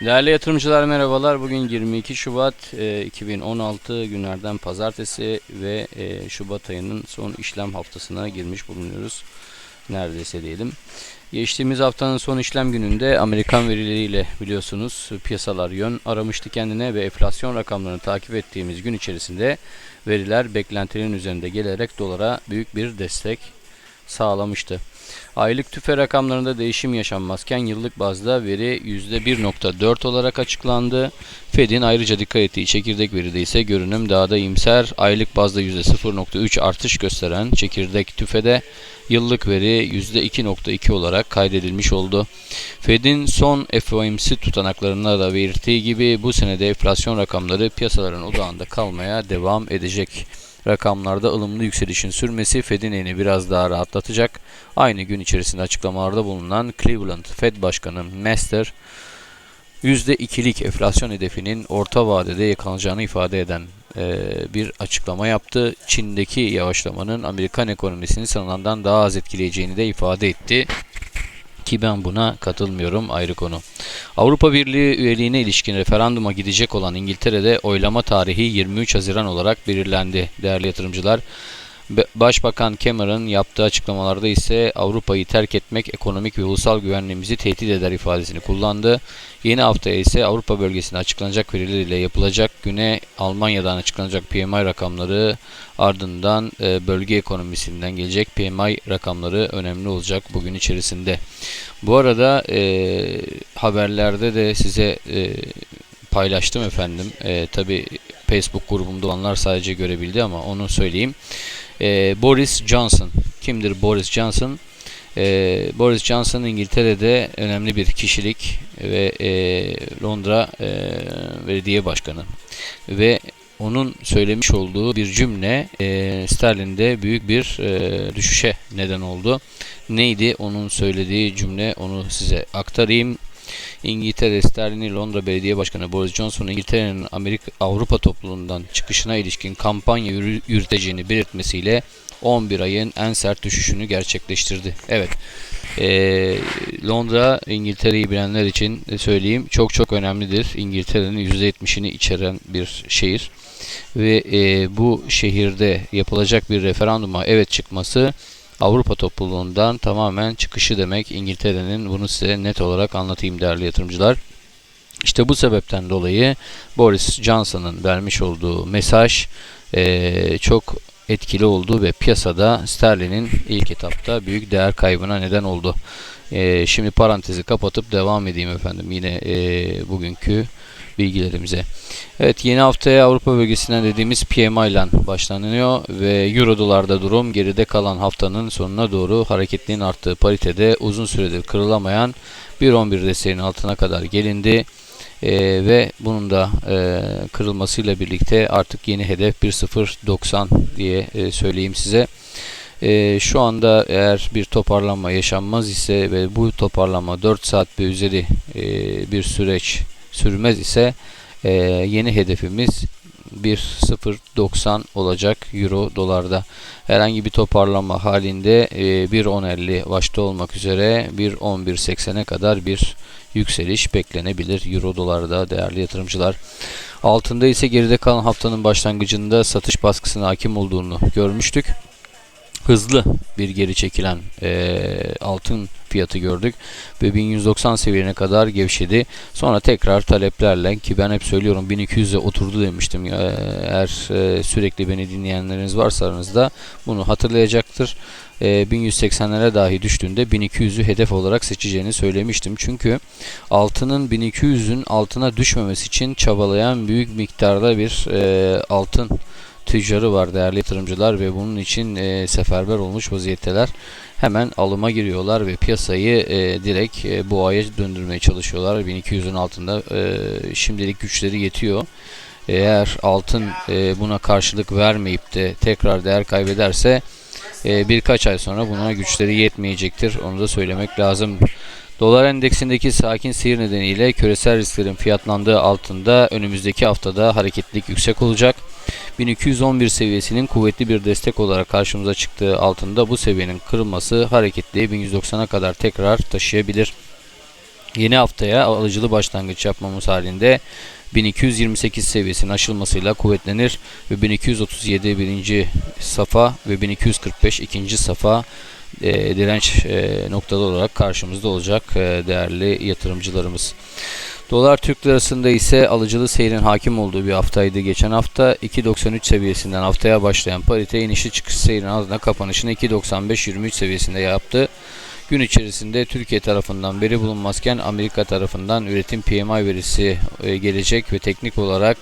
Değerli yatırımcılar merhabalar. Bugün 22 Şubat e, 2016 günlerden pazartesi ve e, Şubat ayının son işlem haftasına girmiş bulunuyoruz. Neredeyse diyelim. Geçtiğimiz haftanın son işlem gününde Amerikan verileriyle biliyorsunuz piyasalar yön aramıştı kendine ve enflasyon rakamlarını takip ettiğimiz gün içerisinde veriler beklentilerin üzerinde gelerek dolara büyük bir destek sağlamıştı. Aylık tüfe rakamlarında değişim yaşanmazken yıllık bazda veri %1.4 olarak açıklandı. Fed'in ayrıca dikkat ettiği çekirdek veride ise görünüm daha da iyimser. Aylık bazda %0.3 artış gösteren çekirdek tüfede yıllık veri %2.2 olarak kaydedilmiş oldu. Fed'in son FOMC tutanaklarında da belirttiği gibi bu senede enflasyon rakamları piyasaların odağında kalmaya devam edecek rakamlarda ılımlı yükselişin sürmesi Fed'in elini biraz daha rahatlatacak. Aynı gün içerisinde açıklamalarda bulunan Cleveland Fed Başkanı Master %2'lik enflasyon hedefinin orta vadede yakalanacağını ifade eden e, bir açıklama yaptı. Çin'deki yavaşlamanın Amerikan ekonomisini sanılandan daha az etkileyeceğini de ifade etti ki ben buna katılmıyorum ayrı konu. Avrupa Birliği üyeliğine ilişkin referanduma gidecek olan İngiltere'de oylama tarihi 23 Haziran olarak belirlendi değerli yatırımcılar. Başbakan Cameron yaptığı açıklamalarda ise Avrupa'yı terk etmek ekonomik ve ulusal güvenliğimizi tehdit eder ifadesini kullandı. Yeni haftaya ise Avrupa bölgesinde açıklanacak veriler ile yapılacak güne Almanya'dan açıklanacak PMI rakamları ardından e, bölge ekonomisinden gelecek PMI rakamları önemli olacak bugün içerisinde. Bu arada e, haberlerde de size e, paylaştım efendim. E, Tabi Facebook grubumda olanlar sadece görebildi ama onu söyleyeyim. E, Boris Johnson. Kimdir Boris Johnson? E, Boris Johnson İngiltere'de önemli bir kişilik ve e, Londra e, Belediye Başkanı ve onun söylemiş olduğu bir cümle e, sterlinde büyük bir e, düşüşe neden oldu. Neydi onun söylediği cümle onu size aktarayım. İngiltere sterlini Londra Belediye Başkanı Boris Johnson İngiltere'nin Amerika Avrupa topluluğundan çıkışına ilişkin kampanya yürüteceğini belirtmesiyle 11 ayın en sert düşüşünü gerçekleştirdi. Evet. E, Londra İngiltere'yi bilenler için söyleyeyim çok çok önemlidir. İngiltere'nin %70'ini içeren bir şehir ve e, bu şehirde yapılacak bir referanduma evet çıkması Avrupa topluluğundan tamamen çıkışı demek. İngiltere'nin bunu size net olarak anlatayım değerli yatırımcılar. İşte bu sebepten dolayı Boris Johnson'ın vermiş olduğu mesaj e, çok etkili oldu ve piyasada sterlinin ilk etapta büyük değer kaybına neden oldu. E, şimdi parantezi kapatıp devam edeyim efendim yine e, bugünkü bilgilerimize. Evet yeni haftaya Avrupa bölgesinden dediğimiz PMI ile başlanıyor ve Euro dolarda durum geride kalan haftanın sonuna doğru hareketliğin arttığı paritede uzun süredir kırılamayan 1.11 desteğinin altına kadar gelindi. Ee, ve bunun da e, kırılmasıyla birlikte artık yeni hedef 1.090 diye e, söyleyeyim size. E, şu anda eğer bir toparlanma yaşanmaz ise ve bu toparlanma 4 saat ve üzeri e, bir süreç sürmez ise e, yeni hedefimiz 1.090 olacak euro dolarda. Herhangi bir toparlanma halinde e, 1.10.50 başta olmak üzere 1.11.80'e kadar bir yükseliş beklenebilir euro dolarda değerli yatırımcılar. Altında ise geride kalan haftanın başlangıcında satış baskısına hakim olduğunu görmüştük hızlı bir geri çekilen e, altın fiyatı gördük ve 1190 seviyene kadar gevşedi. Sonra tekrar taleplerle ki ben hep söylüyorum 1200'e oturdu demiştim. E, eğer e, sürekli beni dinleyenleriniz varsa aranızda bunu hatırlayacaktır. E, 1180'lere dahi düştüğünde 1200'ü hedef olarak seçeceğini söylemiştim. Çünkü altının 1200'ün altına düşmemesi için çabalayan büyük miktarda bir e, altın tüccarı var değerli yatırımcılar ve bunun için e, seferber olmuş vaziyetteler. Hemen alıma giriyorlar ve piyasayı e, direkt e, bu aya döndürmeye çalışıyorlar. 1200'ün altında e, şimdilik güçleri yetiyor. Eğer altın e, buna karşılık vermeyip de tekrar değer kaybederse e, birkaç ay sonra buna güçleri yetmeyecektir. Onu da söylemek lazım. Dolar endeksindeki sakin seyir nedeniyle küresel risklerin fiyatlandığı altında önümüzdeki haftada hareketlilik yüksek olacak. 1211 seviyesinin kuvvetli bir destek olarak karşımıza çıktığı altında bu seviyenin kırılması hareketliği 1190'a kadar tekrar taşıyabilir. Yeni haftaya alıcılı başlangıç yapmamız halinde 1228 seviyesinin aşılmasıyla kuvvetlenir ve 1237 birinci safa ve 1245 ikinci safa e, direnç e, noktaları olarak karşımızda olacak e, değerli yatırımcılarımız. Dolar Türk lirasında ise alıcılı seyrin hakim olduğu bir haftaydı. Geçen hafta 2.93 seviyesinden haftaya başlayan parite inişli çıkış seyrin ardından kapanışını 2.95-23 seviyesinde yaptı. Gün içerisinde Türkiye tarafından veri bulunmazken Amerika tarafından üretim PMI verisi e, gelecek ve teknik olarak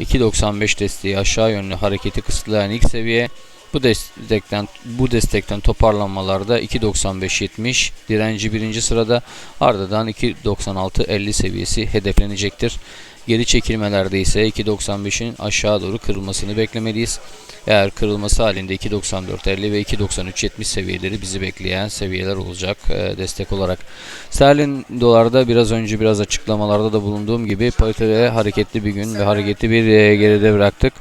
2.95 desteği aşağı yönlü hareketi kısıtlayan ilk seviye bu destekten bu destekten toparlanmalarda 2.95-70 direnci birinci sırada ardından 2.96-50 seviyesi hedeflenecektir. Geri çekilmelerde ise 2.95'in aşağı doğru kırılmasını beklemeliyiz. Eğer kırılması halinde 2.94.50 ve 2.93.70 seviyeleri bizi bekleyen seviyeler olacak e, destek olarak. Sterlin dolarda biraz önce biraz açıklamalarda da bulunduğum gibi paritede hareketli bir gün ve hareketli bir e, geride bıraktık.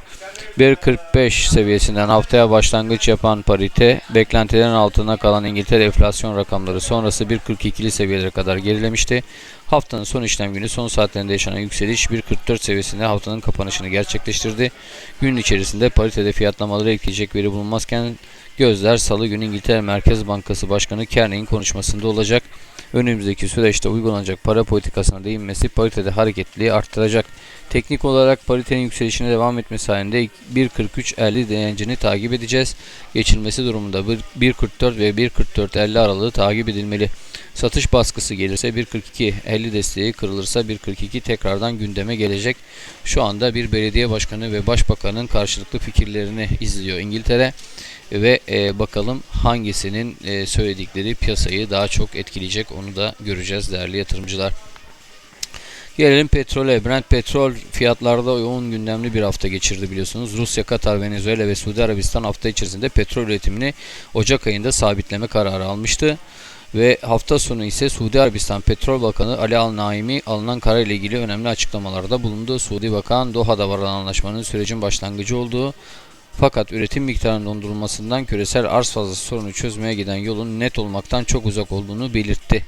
1.45 seviyesinden haftaya başlangıç yapan parite beklentilerin altına kalan İngiltere enflasyon rakamları sonrası 1.42'li seviyelere kadar gerilemişti. Haftanın son işlem günü son saatlerinde yaşanan yükseliş 1.44 seviyesinde haftanın kapanışını gerçekleştirdi. Gün içerisinde paritede fiyatlamaları etkileyecek veri bulunmazken gözler salı günü İngiltere Merkez Bankası Başkanı Kearney'in konuşmasında olacak. Önümüzdeki süreçte uygulanacak para politikasına değinmesi paritede hareketliliği arttıracak. Teknik olarak paritenin yükselişine devam etmesi halinde 1.43.50 direncini takip edeceğiz. Geçilmesi durumunda 1.44 ve 1.44.50 aralığı takip edilmeli. Satış baskısı gelirse 1.42.50 desteği kırılırsa 1.42 tekrardan gündeme gelecek. Şu anda bir belediye başkanı ve başbakanın karşılıklı fikirlerini izliyor İngiltere ve e, bakalım hangisinin e, söyledikleri piyasayı daha çok etkileyecek onu da göreceğiz değerli yatırımcılar. Gelelim petrole. Brent petrol fiyatlarda yoğun gündemli bir hafta geçirdi biliyorsunuz. Rusya, Katar, Venezuela ve Suudi Arabistan hafta içerisinde petrol üretimini Ocak ayında sabitleme kararı almıştı. Ve hafta sonu ise Suudi Arabistan Petrol Bakanı Ali Al Naimi alınan karar ile ilgili önemli açıklamalarda bulundu. Suudi Bakan Doha'da varılan anlaşmanın sürecin başlangıcı olduğu fakat üretim miktarının dondurulmasından küresel arz fazlası sorunu çözmeye giden yolun net olmaktan çok uzak olduğunu belirtti.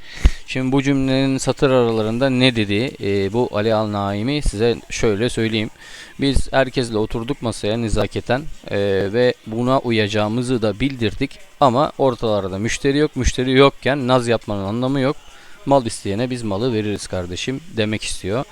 Şimdi bu cümlenin satır aralarında ne dedi? E, bu Ali Al Naimi size şöyle söyleyeyim. Biz herkesle oturduk masaya nezaketen e, ve buna uyacağımızı da bildirdik. Ama ortalarda müşteri yok. Müşteri yokken naz yapmanın anlamı yok. Mal isteyene biz malı veririz kardeşim demek istiyor.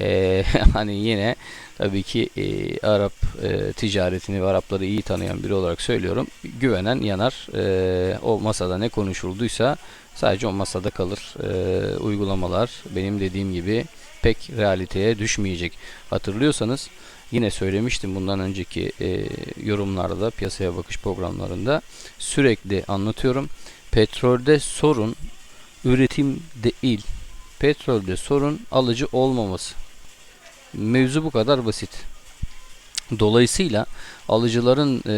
E, hani yine tabii ki e, Arap e, ticaretini ve Arapları iyi tanıyan biri olarak söylüyorum. Güvenen yanar. E, o masada ne konuşulduysa sadece o masada kalır. E, uygulamalar benim dediğim gibi pek realiteye düşmeyecek. Hatırlıyorsanız yine söylemiştim bundan önceki e, yorumlarda piyasaya bakış programlarında sürekli anlatıyorum. Petrolde sorun üretim değil. Petrolde sorun alıcı olmaması. Mevzu bu kadar basit. Dolayısıyla alıcıların e,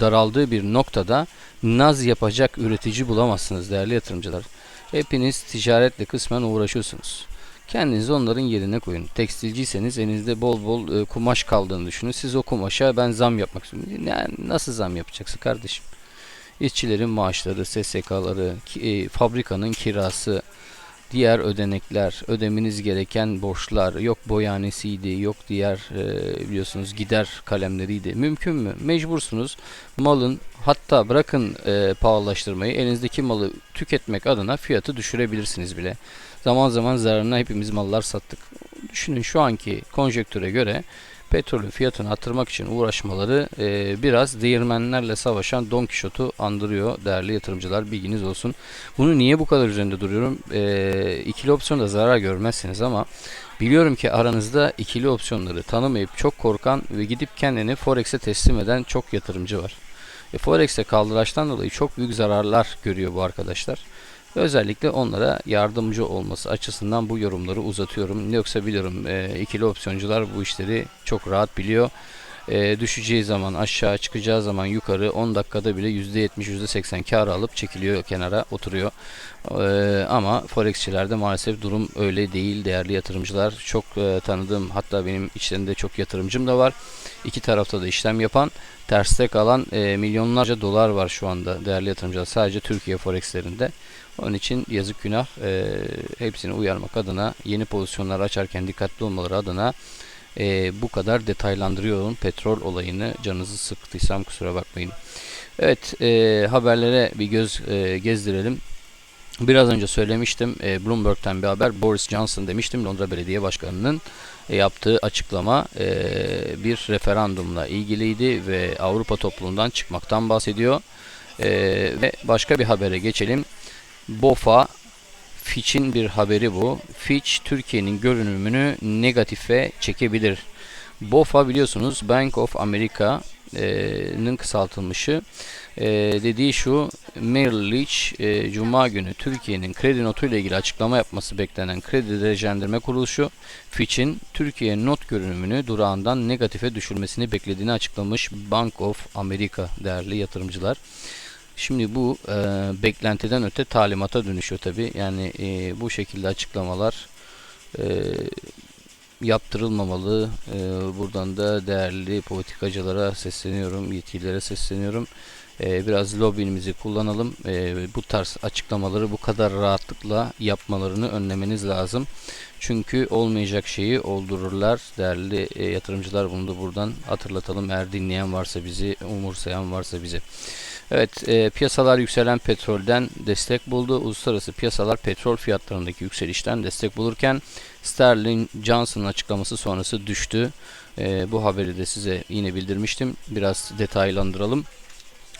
daraldığı bir noktada naz yapacak üretici bulamazsınız değerli yatırımcılar. Hepiniz ticaretle kısmen uğraşıyorsunuz. Kendinizi onların yerine koyun. Tekstilciyseniz elinizde bol bol e, kumaş kaldığını düşünün. Siz o kumaşa ben zam yapmak istiyorum. Yani nasıl zam yapacaksın kardeşim? İşçilerin maaşları, SSK'ları, e, fabrikanın kirası, diğer ödenekler, ödemeniz gereken borçlar, yok boyanesiydi, yok diğer e, biliyorsunuz gider kalemleriydi. Mümkün mü? Mecbursunuz. Malın hatta bırakın e, pahalılaştırmayı elinizdeki malı tüketmek adına fiyatı düşürebilirsiniz bile. Zaman zaman zararına hepimiz mallar sattık. Düşünün şu anki konjektüre göre petrolün fiyatını arttırmak için uğraşmaları e, biraz değirmenlerle savaşan Don Quixote'u andırıyor değerli yatırımcılar bilginiz olsun. Bunu niye bu kadar üzerinde duruyorum? E, ikili opsiyonda zarar görmezsiniz ama biliyorum ki aranızda ikili opsiyonları tanımayıp çok korkan ve gidip kendini Forex'e teslim eden çok yatırımcı var. E, Forex'te kaldıraçtan dolayı çok büyük zararlar görüyor bu arkadaşlar. Özellikle onlara yardımcı olması açısından bu yorumları uzatıyorum. Yoksa biliyorum e, ikili opsiyoncular bu işleri çok rahat biliyor. E, düşeceği zaman aşağı çıkacağı zaman yukarı 10 dakikada bile %70 %80 kar alıp çekiliyor kenara oturuyor. E, ama forexçilerde maalesef durum öyle değil değerli yatırımcılar. Çok e, tanıdığım hatta benim içlerinde çok yatırımcım da var. İki tarafta da işlem yapan terste kalan e, milyonlarca dolar var şu anda değerli yatırımcılar sadece Türkiye forexlerinde. Onun için yazık günah e, hepsini uyarmak adına yeni pozisyonlar açarken dikkatli olmaları adına e, bu kadar detaylandırıyorum petrol olayını canınızı sıktıysam kusura bakmayın. Evet e, haberlere bir göz e, gezdirelim. Biraz önce söylemiştim e, Bloomberg'ten bir haber Boris Johnson demiştim Londra Belediye Başkanı'nın e, yaptığı açıklama e, bir referandumla ilgiliydi ve Avrupa topluluğundan çıkmaktan bahsediyor. E, ve başka bir habere geçelim. BOFA Fitch'in bir haberi bu. Fitch Türkiye'nin görünümünü negatife çekebilir. BOFA biliyorsunuz Bank of America'nın kısaltılmışı. E, dediği şu Merrill Lynch e, Cuma günü Türkiye'nin kredi notu ile ilgili açıklama yapması beklenen kredi derecelendirme kuruluşu Fitch'in Türkiye not görünümünü durağından negatife düşürmesini beklediğini açıklamış Bank of America değerli yatırımcılar. Şimdi bu e, beklentiden öte talimata dönüşüyor tabi. Yani e, bu şekilde açıklamalar e, yaptırılmamalı. E, buradan da değerli politikacılara sesleniyorum, yetkililere sesleniyorum. E, biraz lobbyimizi kullanalım. E, bu tarz açıklamaları bu kadar rahatlıkla yapmalarını önlemeniz lazım. Çünkü olmayacak şeyi oldururlar. Değerli e, yatırımcılar bunu da buradan hatırlatalım. Eğer dinleyen varsa bizi, umursayan varsa bizi. Evet, e, piyasalar yükselen petrolden destek buldu. Uluslararası piyasalar petrol fiyatlarındaki yükselişten destek bulurken Sterling Johnson'ın açıklaması sonrası düştü. E, bu haberi de size yine bildirmiştim. Biraz detaylandıralım.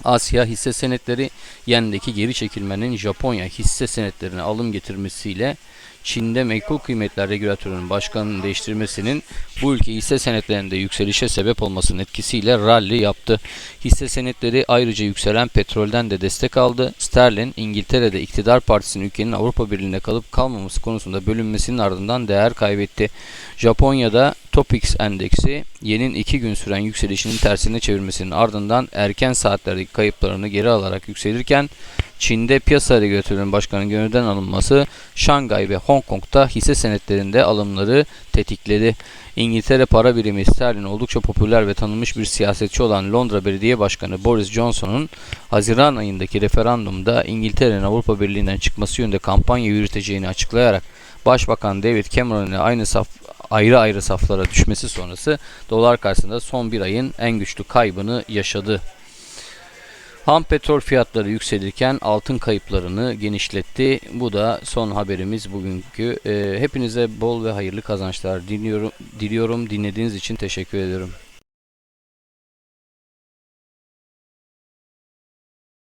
Asya hisse senetleri yendeki geri çekilmenin Japonya hisse senetlerine alım getirmesiyle Çin'de menkul kıymetler regülatörünün başkanının değiştirmesinin bu ülke hisse senetlerinde yükselişe sebep olmasının etkisiyle rally yaptı. Hisse senetleri ayrıca yükselen petrolden de destek aldı. Sterlin, İngiltere'de iktidar partisinin ülkenin Avrupa Birliği'nde kalıp kalmaması konusunda bölünmesinin ardından değer kaybetti. Japonya'da Topix endeksi yenin iki gün süren yükselişinin tersine çevirmesinin ardından erken saatlerdeki kayıplarını geri alarak yükselirken Çin'de piyasa regülatörünün başkanının gönülden alınması Şangay ve Hong Kong'da hisse senetlerinde alımları tetikledi. İngiltere para birimi sterlin oldukça popüler ve tanınmış bir siyasetçi olan Londra Belediye Başkanı Boris Johnson'un Haziran ayındaki referandumda İngiltere'nin Avrupa Birliği'nden çıkması yönünde kampanya yürüteceğini açıklayarak Başbakan David Cameron ile aynı saf ayrı ayrı saflara düşmesi sonrası dolar karşısında son bir ayın en güçlü kaybını yaşadı. Ham petrol fiyatları yükselirken altın kayıplarını genişletti. Bu da son haberimiz bugünkü. Ee, hepinize bol ve hayırlı kazançlar diliyorum. Diliyorum. Dinlediğiniz için teşekkür ederim.